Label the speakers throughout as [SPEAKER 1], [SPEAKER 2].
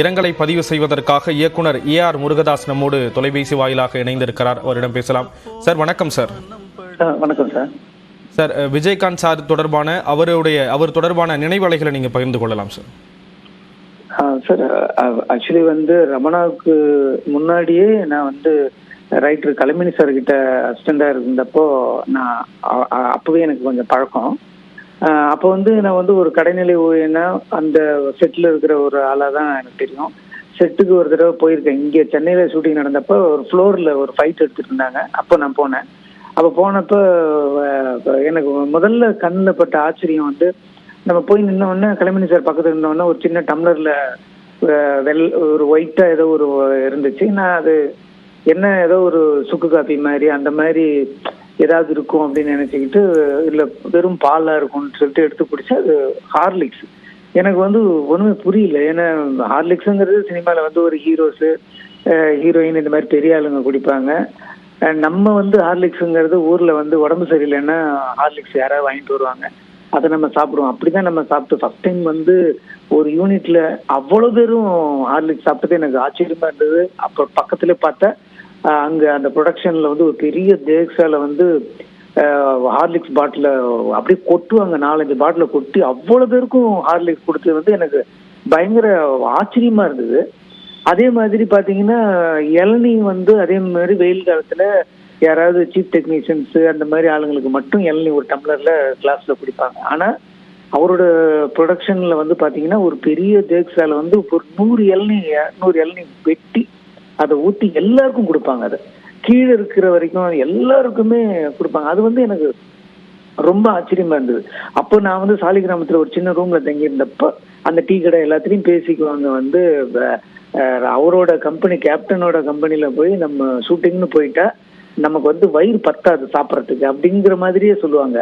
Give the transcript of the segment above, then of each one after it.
[SPEAKER 1] இரங்கலை பதிவு செய்வதற்காக இயக்குனர் ஏ ஆர் முருகதாஸ் நம்மோடு தொலைபேசி வாயிலாக இணைந்திருக்கிறார். அவரிடம் பேசலாம். சார் வணக்கம் சார்.
[SPEAKER 2] வணக்கம் சார்.
[SPEAKER 1] சார் விஜயகாந்த் சார் தொடர்பான அவருடைய அவர் தொடர்பான நினைவலைகளை நீங்க பகிர்ந்து கொள்ளலாம் சார்.
[SPEAKER 2] சார் ஆக்சுவலி வந்து ரமணாவுக்கு முன்னாடியே நான் வந்து ரைட்டர் கலைமணி சார் கிட்ட அசிஸ்டண்டா இருந்தப்போ நான் அப்பவே எனக்கு கொஞ்சம் பழக்கம். அப்போ வந்து நான் வந்து ஒரு கடைநிலை ஊழியனா அந்த செட்டில் இருக்கிற ஒரு ஆளாக தான் எனக்கு தெரியும். செட்டுக்கு ஒரு தடவை போயிருக்கேன். இங்கே சென்னையில் ஷூட்டிங் நடந்தப்போ ஒரு ஃப்ளோரில் ஒரு ஃபைட் எடுத்துட்டு இருந்தாங்க. அப்போ நான் போனேன். அப்போ போனப்போ எனக்கு முதல்ல கண்ணில் பட்ட ஆச்சரியம் வந்து நம்ம போய் நின்ன கலைமணி சார் பக்கத்தில் இருந்தோடனே ஒரு சின்ன டம்ளரில் அஹ், வெள் ஒரு ஒயிட்டாக ஏதோ ஒரு இருந்துச்சு. நான் அது என்ன ஏதோ ஒரு சுக்கு காப்பி மாதிரி அந்த மாதிரி ஏதாவது இருக்கும் அப்படின்னு நினைச்சுக்கிட்டு இல்லை வெறும் பாலாக இருக்கும்னு சொல்லிட்டு எடுத்து குடிச்சா அது ஹார்லிக்ஸ். எனக்கு வந்து ஒன்றுமே புரியல. ஏன்னா ஹார்லிக்ஸுங்கிறது சினிமாவில் வந்து ஒரு ஹீரோஸு ஹீரோயின் இந்த மாதிரி பெரிய ஆளுங்க குடிப்பாங்க. நம்ம வந்து ஹார்லிக்ஸுங்கிறது ஊரில் வந்து உடம்பு சரியில்லைன்னா ஹார்லிக்ஸ் யாராவது வாங்கிட்டு வருவாங்க. அதை நம்ம சாப்பிடுவோம். அப்படிதான் நம்ம சாப்பிட்டு ஃபர்ஸ்ட் டைம் வந்து ஒரு யூனிட்ல அவ்வளோ பேரும் ஹார்லிக்ஸ் சாப்பிட்டது எனக்கு ஆச்சரியமா இருந்தது. அப்புறம் பக்கத்துல பார்த்தா அங்கே அந்த ப்ரொடக்ஷனில் வந்து ஒரு பெரிய தேக்ஸால வந்து ஹார்லிக்ஸ் பாட்டில அப்படியே கொட்டுவாங்க. நாலஞ்சு பாட்டில கொட்டி அவ்வளோ பேருக்கும் ஹார்லிக்ஸ் கொடுத்தது வந்து எனக்கு பயங்கர ஆச்சரியமா இருந்தது. அதே மாதிரி பார்த்தீங்கன்னா இளநீ வந்து அதே மாதிரி வெயில் காலத்தில் யாராவது சீஃப் டெக்னீஷியன்ஸு அந்த மாதிரி ஆளுங்களுக்கு மட்டும் இளநீ ஒரு டம்ளரில் கிளாஸில் குடிப்பாங்க. ஆனால் அவரோட ப்ரொடக்ஷனில் வந்து பார்த்தீங்கன்னா ஒரு பெரிய தேக்ஸால வந்து ஒரு நூறு இளநீ நூறு இளநீ வெட்டி அதை ஊட்டி எல்லாருக்கும் கொடுப்பாங்க அதை. கீழே இருக்கிற வரைக்கும் எல்லாருக்குமே கொடுப்பாங்க. அது வந்து எனக்கு ரொம்ப ஆச்சரியமா இருந்தது. அப்போ நான் வந்து சாலிகிராமத்துல ஒரு சின்ன ரூம்ல தங்கி இருந்தப்ப அந்த டீ கடை எல்லாத்தையும் பேசிக்குவாங்க வந்து அவரோட கம்பெனி கேப்டனோட கம்பெனியில போய் நம்ம ஷூட்டிங்னு போயிட்டா நமக்கு வந்து வயிறு பத்தாது சாப்பிட்றதுக்கு அப்படிங்கிற மாதிரியே சொல்லுவாங்க.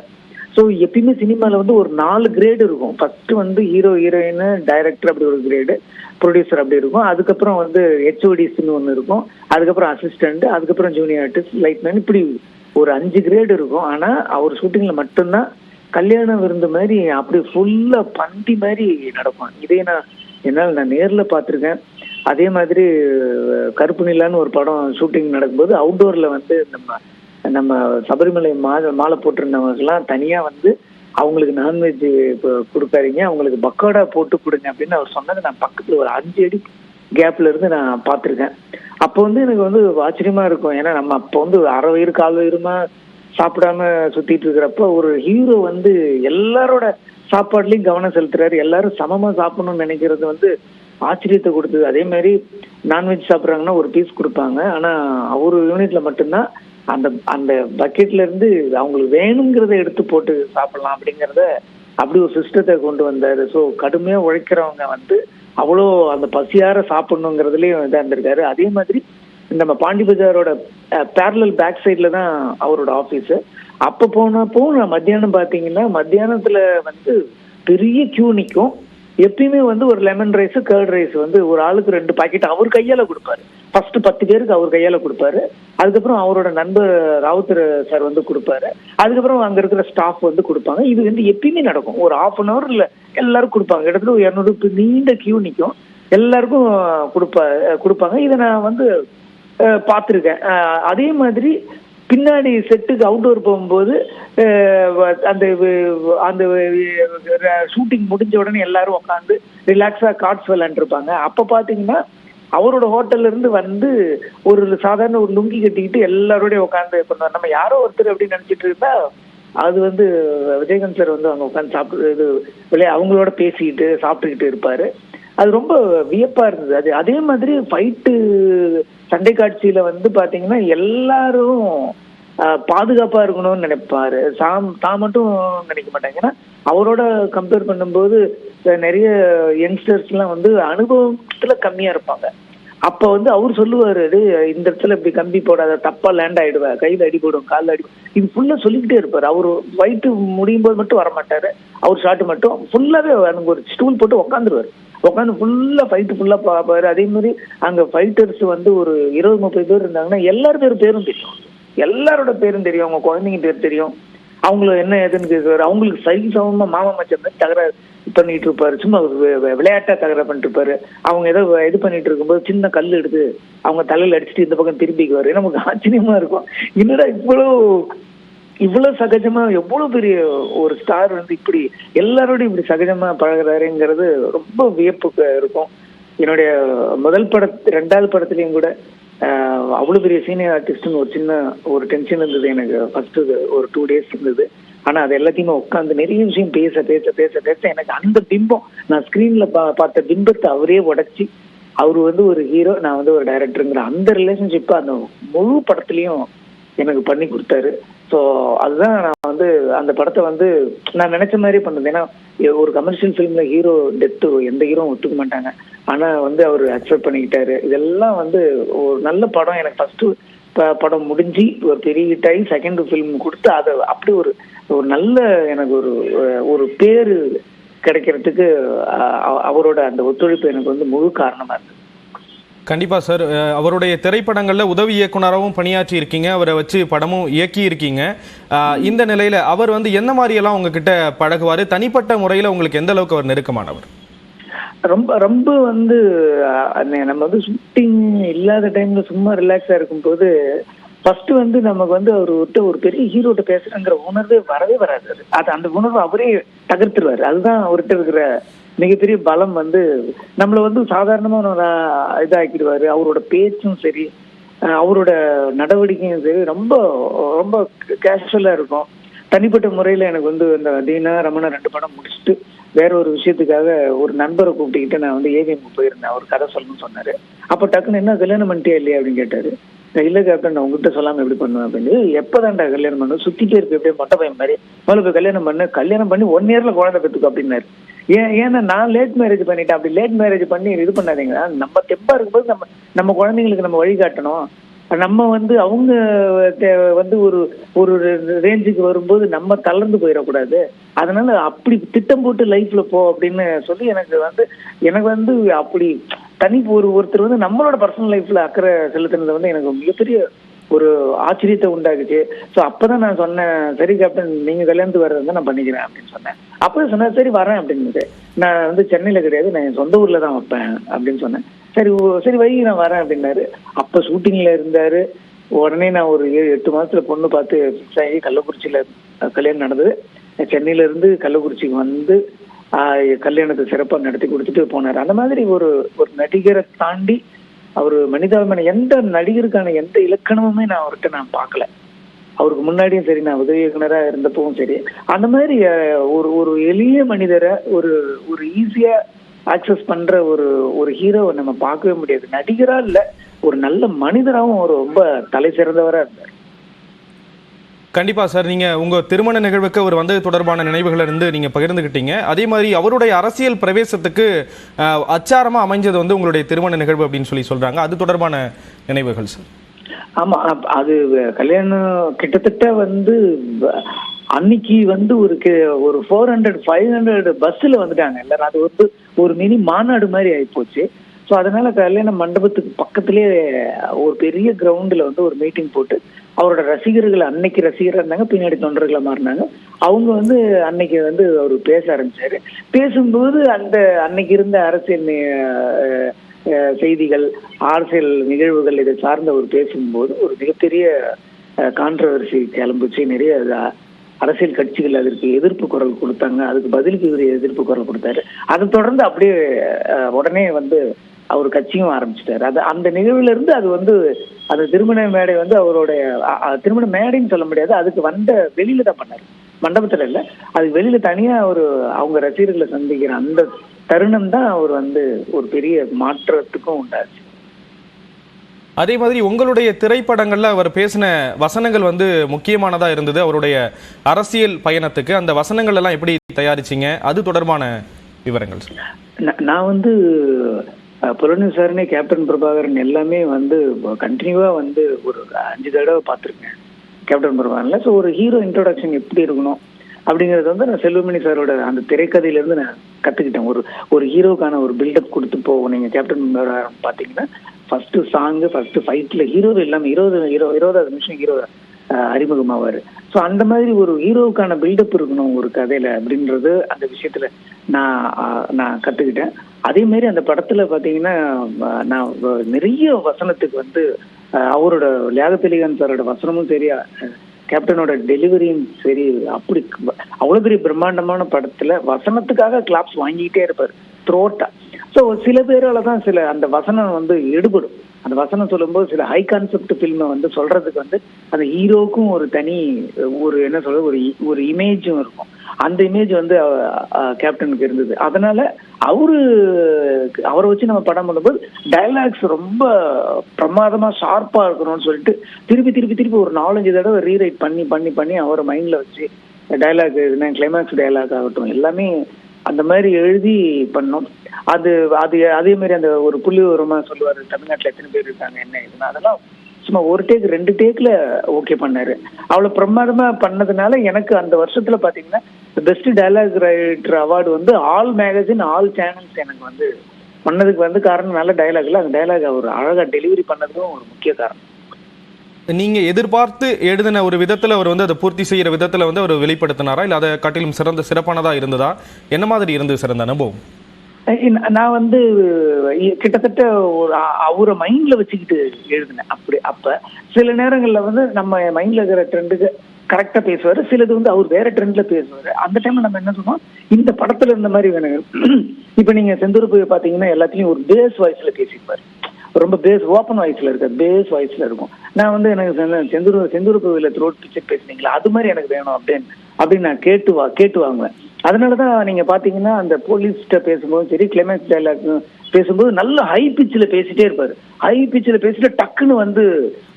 [SPEAKER 2] ஸோ எப்பயுமே சினிமாவில் வந்து ஒரு நாலு கிரேடு இருக்கும். ஃபஸ்ட்டு வந்து ஹீரோ ஹீரோயின் டைரக்டர் அப்படி ஒரு கிரேடு ப்ரொடியூசர் அப்படி இருக்கும். அதுக்கப்புறம் வந்து ஹெச்ஓடிஸ்னு ஒன்று இருக்கும். அதுக்கப்புறம் அசிஸ்டண்ட்டு அதுக்கப்புறம் ஜூனியர் ஆர்டிஸ்ட் லைட்மேன் இப்படி ஒரு அஞ்சு கிரேடு இருக்கும். ஆனால் அவர் ஷூட்டிங்கில் மட்டும்தான் கல்யாணம் விருந்து மாதிரி அப்படி ஃபுல்லாக பந்தி மாதிரி நடக்கும். இதே நான் என்னால் நான் நேரில் பார்த்துருக்கேன். அதே மாதிரி கருப்பு நிலான்னு ஒரு படம் ஷூட்டிங் நடக்கும்போது அவுட்டோரில் வந்து நம்ம நம்ம சபரிமலை மாலை மாலை போட்டிருந்தவங்களுக்குலாம் தனியா வந்து அவங்களுக்கு நான்வெஜ் கொடுக்காதீங்க. அவங்களுக்கு பக்கோடா போட்டு கொடுங்க அப்படின்னு அவர் சொன்னது நான் பக்கத்துல ஒரு அஞ்சு அடி கேப்ல இருந்து நான் பார்த்துருக்கேன். அப்போ வந்து எனக்கு வந்து ஆச்சரியமா இருக்கும். ஏன்னா நம்ம அப்போ வந்து அரை வயிறு கால் வயிறுமா சாப்பிடாம சுத்திட்டு இருக்கிறப்ப ஒரு ஹீரோ வந்து எல்லாரோட சாப்பாடுலயும் கவனம் செலுத்துறாரு. எல்லாரும் சமமா சாப்பிடணும்னு நினைக்கிறது வந்து ஆச்சரியத்தை கொடுத்தது. அதே மாதிரி நான்வெஜ் சாப்பிட்றாங்கன்னா ஒரு பீஸ் கொடுப்பாங்க. ஆனா அவரு யூனிட்ல மட்டும்தான் அந்த அந்த பக்கெட்ல இருந்து அவங்களுக்கு வேணுங்கிறத எடுத்து போட்டு சாப்பிடலாம் அப்படிங்கிறத அப்படி ஒரு சிஸ்டத்தை கொண்டு வந்தாரு. ஸோ கடுமையா உழைக்கிறவங்க வந்து அவ்வளோ அந்த பசியார சாப்பிடணுங்கிறதுலயும் இதாக இருந்திருக்காரு. அதே மாதிரி நம்ம பாண்டி பஜாரோட பேரலல் பேக் சைட்ல தான் அவரோட ஆஃபீஸு அப்ப போனப்போ நான் மத்தியானம் பாத்தீங்கன்னா மத்தியானத்துல வந்து பெரிய கியூ நிற்கும் எப்பயுமே வந்து ஒரு லெமன் ரைஸ் கர்ட் ரைஸ் வந்து ஒரு ஆளுக்கு ரெண்டு பாக்கெட் அவர் கையால கொடுப்பாரு. ஃபர்ஸ்ட் பத்து பேருக்கு அவர் கையால கொடுப்பாரு. அதுக்கப்புறம் அவரோட நண்பர் ராவுத்தர் சார் வந்து கொடுப்பாரு. அதுக்கப்புறம் அங்க இருக்கிற ஸ்டாஃப் வந்து கொடுப்பாங்க. இது வந்து எப்பயுமே நடக்கும். ஒரு ஹாஃப் அன் அவர் இல்லை எல்லாரும் கொடுப்பாங்க. இடத்துல ஒரு இரநூறு நீண்ட கியூ நிற்கும் எல்லாருக்கும் கொடுப்பா கொடுப்பாங்க. இதை நான் வந்து பார்த்துருக்கேன். அதே மாதிரி பின்னாடி செட்டுக்கு அவுட்டோர் போகும்போது வ- அந்த அந்த ஷூட்டிங் முடிஞ்ச உடனே எல்லாரும் உட்காந்து ரிலாக்ஸாக கார்ட்ஸ் விளாண்டுருப்பாங்க அப்போ பார்த்தீங்கன்னா அவரோட ஹோட்டல்ல இருந்து வந்து ஒரு சாதாரண ஒரு லுங்கி கட்டிக்கிட்டு எல்லாரோடய உட்காந்து பண்ணுவார் நம்ம யாரோ ஒருத்தர் அப்படின்னு நினைச்சிட்டு இருந்தா அது வந்து விஜயகாந்த் சார் வந்து அவங்க உட்காந்து சாப்பிட்டு இது விளையா அவங்களோட பேசிக்கிட்டு சாப்பிட்டுக்கிட்டு இருப்பாரு. அது ரொம்ப வியப்பா இருந்தது. அது அதே மாதிரி ஃபைட்டு சண்டை காட்சியில வந்து பாத்தீங்கன்னா எல்லாரும் பாதுகாப்பா இருக்கணும்னு நினைப்பாரு. சாம் தான் மட்டும் நினைக்க மாட்டாங்க. ஏன்னா அவரோட கம்பேர் பண்ணும்போது நிறைய யங்ஸ்டர்ஸ் எல்லாம் வந்து அனுபவத்துல கம்மியா இருப்பாங்க. அப்ப வந்து அவர் சொல்லுவாரு இந்த இடத்துல இப்படி கம்பி போடாத தப்பா லேண்ட் ஆயிடுவா. கையில அடி போடும் அடி இது ஃபுல்லா சொல்லிக்கிட்டே இருப்பாரு. அவர் வயிற்று முடியும் போது மட்டும் வரமாட்டாரு. அவர் ஷாட்டு மட்டும் ஃபுல்லாவே அங்க ஒரு ஸ்டூல் போட்டு உட்காந்துருவாரு உட்காந்து ஃபுல்லா ஃபைட்டு ஃபுல்லா பார்ப்பாரு அதே மாதிரி அங்க ஃபைட்டர்ஸ் வந்து ஒரு இருபது முப்பது பேர் இருந்தாங்கன்னா எல்லார் பேர் பேரும் தெரியும். எல்லாரோட பேரும் தெரியும் அவங்க குழந்தைங்க பேர் தெரியும். அவங்கள என்ன ஏதுன்னு கேட்குறாரு அவங்களுக்கு சரி சமமா மாமா மச்சம் மாதிரி தகராறு பண்ணிட்டு இருப்பாரு. சும்மா விளையாட்டா தகராறு பண்ணிட்டு இருப்பாரு. அவங்க ஏதோ இது பண்ணிட்டு இருக்கும்போது சின்ன கல் எடுத்து அவங்க தலையில அடிச்சுட்டு இந்த பக்கம் திரும்பிக்குவாரு நமக்கு ஆச்சரியமா இருக்கும். என்னடா இவ்வளவு இவ்வளவு சகஜமா எவ்வளவு பெரிய ஒரு ஸ்டார் வந்து இப்படி எல்லாரோடையும் இப்படி சகஜமா பழகுறாருங்கிறது ரொம்ப வியப்புக்கு இருக்கும். என்னுடைய முதல் பட ரெண்டாவது படத்துலயும் கூட அவ்வளோ அவ்வளவு பெரிய சீனியர் ஆர்டிஸ்ட்னு ஒரு சின்ன ஒரு டென்ஷன் இருந்தது எனக்கு. ஃபர்ஸ்ட் ஒரு டூ டேஸ் இருந்தது. ஆனா அது எல்லாத்தையுமே உட்காந்து நிறைய விஷயம் பேச பேச பேச பேச எனக்கு அந்த பிம்பம் நான் ஸ்கிரீன்ல பா பார்த்த பிம்பத்தை அவரே உடைச்சி அவர் வந்து ஒரு ஹீரோ நான் வந்து ஒரு டைரக்டருங்கிற அந்த ரிலேஷன்ஷிப் அந்த முழு படத்துலயும் எனக்கு பண்ணி கொடுத்தாரு. ஸோ அதுதான் நான் வந்து அந்த படத்தை வந்து நான் நினைச்ச மாதிரி பண்ணது. ஏன்னா ஒரு கமர்ஷியல் ஃபிலிம்ல ஹீரோ டெத்து எந்த ஹீரோ ஒத்துக்க மாட்டாங்க. ஆனா வந்து அவர் அக்செப்ட் பண்ணிக்கிட்டாரு. இதெல்லாம் வந்து ஒரு நல்ல படம். எனக்கு ஃபர்ஸ்ட் படம் முடிஞ்சு ஒரு பெரிய ஹிட் ஆகி செகண்ட் ஃபிலிம் கொடுத்து அதை அப்படி ஒரு ஒரு நல்ல எனக்கு ஒரு ஒரு பேர் கிடைக்கிறதுக்கு அவரோட அந்த ஒத்துழைப்பு எனக்கு வந்து முழு காரணமா இருந்தது.
[SPEAKER 1] கண்டிப்பாக சார். அவருடைய திரைப்படங்களில் உதவி இயக்குனராகவும் பணியாற்றி இருக்கீங்க. அவரை வச்சு படமும் இயக்கி இருக்கீங்க. இந்த நிலையில் அவர் வந்து என்ன மாதிரியெல்லாம் உங்ககிட்ட பழகுவார்? தனிப்பட்ட முறையில் உங்களுக்கு எந்த அளவுக்கு அவர் நெருக்கமானவர்?
[SPEAKER 2] ரொம்ப ரொம்ப வந்து நம்ம வந்து ஷூட்டிங் இல்லாத டைம்ல சும்மா ரிலாக்ஸா இருக்கும்போது ஃபர்ஸ்ட் வந்து நமக்கு வந்து அவர் விட்டு ஒரு பெரிய ஹீரோட்ட பேசுறங்கிற உணர்வே வரவே வராது. அது. அது அந்த உணர்வு அவரே தகர்த்துருவாரு. அதுதான் அவர்கிட்ட இருக்கிற மிகப்பெரிய பலம் வந்து நம்மள வந்து சாதாரணமா இதாக்கிடுவாரு. அவரோட பேச்சும் சரி அவரோட நடவடிக்கையும் சரி ரொம்ப ரொம்ப கேஷுவலா இருக்கும். தனிப்பட்ட முறையில எனக்கு வந்து இந்த தீனா ரமணா ரெண்டு படம் முடிச்சுட்டு வேற ஒரு விஷயத்துக்காக ஒரு நண்பரை கூப்பிட்டுக்கிட்டு நான் வந்து ஏவிஎம் போயிருந்தேன். அவர் கதை சொல்லணும்னு சொன்னாரு. அப்ப டக்குன்னு என்ன கல்யாணம் பண்ணிட்டே இல்லையா அப்படின்னு கேட்டாரு. இல்லை கேப்டன் நான் உங்ககிட்ட சொல்லாமல் எப்படி பண்ணுவேன் அப்படின்னு எப்போதான்டா கல்யாணம் பண்ணும் சுத்திட்டே இருக்கு எப்படியே மொட்டை பையன் மாதிரி. முதல்ல போய் கல்யாணம் பண்ணு கல்யாணம் பண்ணி ஒன் இயரில் குழந்தை பெற்றுக்கோ அப்படின்னாரு. ஏன் ஏன்னா நான் லேட் மேரேஜ் பண்ணிட்டேன் அப்படி லேட் மேரேஜ் பண்ணி இது பண்ணாதீங்க. நம்ம தெம்பா இருக்கும்போது நம்ம நம்ம குழந்தைங்களுக்கு நம்ம வழிகாட்டணும் நம்ம வந்து அவங்க வந்து ஒரு ஒரு ரேஞ்சுக்கு வரும்போது நம்ம தளர்ந்து போயிடக்கூடாது. அதனால அப்படி திட்டம் போட்டு லைஃப்ல போ அப்படின்னு சொல்லி எனக்கு வந்து எனக்கு வந்து அப்படி தனி ஒரு ஒருத்தர் வந்து நம்மளோட பர்சனல் லைஃப்ல அக்கறை செலுத்துனது வந்து எனக்கு மிகப்பெரிய ஒரு ஆச்சரியத்தை உண்டாக்குச்சு. ஸோ அப்பதான் நான் சொன்னேன் சரி கேப்டன் நீங்க கல்யாணத்துக்கு வர்றது நான் பண்ணிக்கிறேன் அப்படின்னு சொன்னேன். அப்போ சொன்னேன் சரி வரேன் அப்படின்னு நான் வந்து சென்னையில கிடையாது நான் என் சொந்த ஊர்ல தான் வைப்பேன் அப்படின்னு சொன்னேன். சரி சரி வை நான் வரேன் அப்படின்னாரு. அப்ப ஷூட்டிங்ல இருந்தாரு. உடனே நான் ஒரு ஏழு எட்டு மாசத்துல பொண்ணு பார்த்து ஃபிக்ஸ் ஆகி கள்ளக்குறிச்சியில கல்யாணம் நடந்தது. சென்னையில இருந்து கள்ளக்குறிச்சிக்கு வந்து கல்யாணத்தை சிறப்பாக நடத்தி கொடுத்துட்டு போனாரு. அந்த மாதிரி ஒரு ஒரு நடிகரை தாண்டி அவர் மனிதாபிமான எந்த நடிகருக்கான எந்த இலக்கணமுமே நான் அவர்கிட்ட நான் பார்க்கல. அவருக்கு முன்னாடியும் சரி நான் உதவி இயக்குனரா இருந்தப்பவும் சரி. அந்த மாதிரி ஒரு ஒரு எளிய மனிதரை ஒரு ஒரு ஈஸியா ஆக்சஸ் பண்ற ஒரு ஒரு ஹீரோவை நம்ம பார்க்கவே முடியாது. நடிகரா இல்ல ஒரு நல்ல மனிதராகவும் அவர் ரொம்ப தலை சிறந்தவரா இருந்தார்.
[SPEAKER 1] கண்டிப்பாக சார் நீங்கள் உங்கள் திருமண நிகழ்வுக்கு அவர் வந்தது தொடர்பான நினைவுகளை இருந்து நீங்கள் பகிர்ந்துக்கிட்டீங்க அதே மாதிரி அவருடைய அரசியல் பிரவேசத்துக்கு அச்சாரமாக அமைஞ்சது வந்து உங்களுடைய திருமண நிகழ்வு அப்படின்னு சொல்லி சொல்கிறாங்க அது தொடர்பான நினைவுகள் சார்.
[SPEAKER 2] ஆமாம் அப்- அது கல்யாணம் கிட்டத்தட்ட வந்து அன்னைக்கு வந்து ஒரு ஒரு ஃபோர் ஹண்ட்ரட் ஃபைவ் ஹண்ட்ரட் பஸ்ஸில் வந்துட்டாங்க. எல்லாரும். அது வந்து ஒரு மினி மாநாடு மாதிரி ஆகிப்போச்சு ஸோ அதனால கல்யாண மண்டபத்துக்கு பக்கத்திலே ஒரு பெரிய கிரவுண்டில் வந்து ஒரு மீட்டிங் போட்டு அவரோட ரசிகர்கள் அன்னைக்கு ரசிகராக இருந்தாங்க பின்னாடி தொண்டர்களாக மாறினாங்க. அவங்க வந்து அன்னைக்கு வந்து அவர் பேச ஆரம்பிச்சாரு. பேசும்போது அந்த அன்னைக்கு இருந்த அரசியல் செய்திகள் அரசியல் நிகழ்வுகள் இதை சார்ந்து அவர் பேசும்போது ஒரு மிகப்பெரிய கான்ட்ரவர்சி கிளம்புச்சு. நிறைய அரசியல் கட்சிகள் அதற்கு எதிர்ப்பு குரல் கொடுத்தாங்க. அதுக்கு பதிலுக்கு இவர் எதிர்ப்பு குரல் கொடுத்தாரு. அதை தொடர்ந்து அப்படியே உடனே வந்து அவர் கட்சியும் ஆரம்பிச்சிட்டாரு. அது அந்த நிகழ்வுல இருந்து அது வந்து அந்த திருமண மேடை வந்து அவருடைய திருமண மேடைன்னு சொல்ல முடியாது. அதுக்கு வந்த வெளியில தான் பண்ணாரு. மண்டபத்துல இல்ல. அதுக்கு வெளியில தனியா ஒரு அவங்க ரசிகர்களை சந்திக்கிற அந்த தருணம் தான் அவர் வந்து ஒரு பெரிய மாற்றத்துக்கும் உண்டாச்சு.
[SPEAKER 1] அதே மாதிரி உங்களுடைய திரைப்படங்கள்ல அவர் பேசின வசனங்கள் வந்து முக்கியமானதா இருந்தது. அவருடைய அரசியல் பயணத்துக்கு அந்த வசனங்கள் எல்லாம் எப்படி தயாரிச்சீங்க? அது தொடர்பான விவரங்கள்
[SPEAKER 2] நான் வந்து புலனி விசாரணை கேப்டன் பிரபாகரன் எல்லாமே வந்து கண்டினியூவா வந்து ஒரு அஞ்சு தடவை பார்த்துருக்கேன். கேப்டன் பிரபாகரன்ல ஸோ ஒரு ஹீரோ இன்ட்ரோடக்ஷன் எப்படி இருக்கணும் அப்படிங்கறது வந்து நான் செல்வமணி சாரோட அந்த திரைக்கதையில இருந்து நான் கற்றுக்கிட்டேன் ஒரு ஒரு ஹீரோக்கான ஒரு பில்டப் கொடுத்து போவோம் நீங்கள் கேப்டன் பிரபாகரன் பார்த்தீங்கன்னா ஃபஸ்ட்டு சாங் ஃபஸ்ட்டு ஃபைட்டில் ஹீரோ இல்லாமல் இருபது ஹீரோ இருபதாவது நிமிஷம் ஹீரோ அறிமுகமாவார். ஸோ அந்த மாதிரி ஒரு ஹீரோவுக்கான பில்டப் இருக்கணும் ஒரு கதையில் அப்படின்றது அந்த விஷயத்துல நான் நான் கற்றுக்கிட்டேன் அதே மாதிரி அந்த படத்துல பாத்தீங்கன்னா நான் நிறைய வசனத்துக்கு வந்து அவரோட லியாகத்திலிகன் சாரோட வசனமும் சரி கேப்டனோட டெலிவரியும் சரி அப்படி அவ்வளவு பெரிய பிரம்மாண்டமான படத்துல வசனத்துக்காக கிளாப்ஸ் வாங்கிட்டே இருப்பாரு த்ரோட்டா ஸோ சில பேரால தான் சில அந்த வசனம் வந்து எடுபடும். அந்த வசனம் சொல்லும்போது சில ஹை கான்செப்ட் ஃபில்மை வந்து சொல்றதுக்கு வந்து அந்த ஹீரோக்கும் ஒரு தனி ஒரு என்ன சொல்றது ஒரு இ- ஒரு இமேஜும் இருக்கும். அந்த இமேஜ் வந்து கேப்டனுக்கு இருந்தது. அதனால அவரு அவரை வச்சு நம்ம படம் பண்ணும்போது டயலாக்ஸ் ரொம்ப பிரமாதமா ஷார்ப்பா இருக்கணும்னு சொல்லிட்டு திருப்பி திருப்பி திருப்பி ஒரு நாலஞ்சு தடவை ரீரைட் பண்ணி பண்ணி பண்ணி அவரை மைண்ட்ல வச்சு டயலாக் எழுதின கிளைமேக்ஸ் டயலாக் ஆகட்டும் எல்லாமே அந்த மாதிரி எழுதி பண்ணோம். அது அது அதே மாதிரி அந்த ஒரு புள்ளி உரமா சொல்லுவாரு தமிழ்நாட்டுல எத்தனை பேர் இருக்காங்க என்ன இதுன்னா அதெல்லாம் சும்மா ஒரு டேக் ரெண்டு டேக்ல ஓகே பண்ணாரு. அவ்வளவு பிரமாதமா பண்ணதுனால எனக்கு அந்த வருஷத்துல பாத்தீங்கன்னா பெஸ்ட் டயலாக் ரைட்டர் அவார்டு வந்து ஆல் மேகசின் ஆல் சேனல்ஸ் எனக்கு வந்து பண்ணதுக்கு வந்து காரணம் நல்ல இல்லை அந்த டைலாக் அவர் அழகா டெலிவரி பண்ணதுக்கும் ஒரு முக்கிய காரணம்.
[SPEAKER 1] நீங்க எதிர்பார்த்து எழுதின ஒரு விதத்துல அவர் வந்து அதை பூர்த்தி செய்யற விதத்துல வந்து அவர் வெளிப்படுத்தினாரா? இல்ல அதை காட்டிலும் சிறந்த சிறப்பானதா இருந்ததா? என்ன மாதிரி இருந்தது சிறந்த அனுபவம்?
[SPEAKER 2] நான் வந்து கிட்டத்தட்ட ஒரு அவரை மைண்ட்ல வச்சுக்கிட்டு எழுதினேன். அப்படி அப்ப சில நேரங்கள்ல வந்து நம்ம மைண்ட்ல இருக்கிற ட்ரெண்டுக்கு கரெக்டா பேசுவாரு. சிலது வந்து அவர் வேற ட்ரெண்ட்ல பேசுவாரு. அந்த டைம்ல நம்ம என்ன சொன்னோம்? இந்த படத்துல இருந்த மாதிரி வேணும் இப்ப நீங்க செந்தூர் போய் பாத்தீங்கன்னா எல்லாத்தையும் ஒரு பேஸ் வாய்ஸ்ல பேசிப்பாரு. ரொம்ப பேஸ் ஓப்பன் வாய்ஸ்ல இருக்க பேஸ் வாய்ஸ்ல இருக்கும். நான் வந்து எனக்கு செந்த- செந்தூர் செந்தூர் கோவிலில் த்ரோட் பிச்சர் பேசுனீங்களா? அது மாதிரி எனக்கு வேணும் அப்படின்னு அப்படின்னு நான் கேட்டு வா கேட்டு வாங்குவேன். அதனாலதான் நீங்க பாத்தீங்கன்னா அந்த போலீஸ்கிட்ட பேசும்போது சரி கிளைமேக்ஸ் டைலாக் பேசும்போது நல்ல ஹை பிச்சில் பேசிட்டே இருப்பாரு. ஹை பிச்சில் பேசிட்டு டக்குன்னு வந்து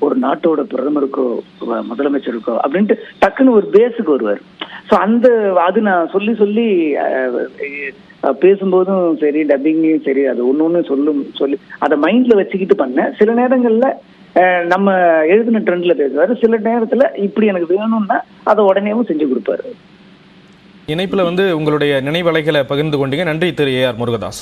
[SPEAKER 2] ஒரு நாட்டோட பிரதமருக்கோ முதலமைச்சருக்கோ அப்படின்ட்டு டக்குன்னு ஒரு பேஸுக்கு வருவார். ஸோ அந்த அது நான் சொல்லி சொல்லி பேசும்போதும் சரி டப்பிங்லையும் சரி அது ஒன்று ஒன்று சொல்லும் சொல்லி அதை மைண்ட்ல வச்சுக்கிட்டு பண்ணேன். சில நேரங்களில் நம்ம எழுதின ட்ரெண்ட்ல பேசுவார். சில நேரத்துல இப்படி எனக்கு வேணும்னா அதை உடனேவும் செஞ்சு கொடுப்பாரு.
[SPEAKER 1] இணைப்பில் வந்து உங்களுடைய நினைவலைகளை பகிர்ந்து கொண்டீங்க. நன்றி திரு ஏ ஆர் முருகதாஸ்.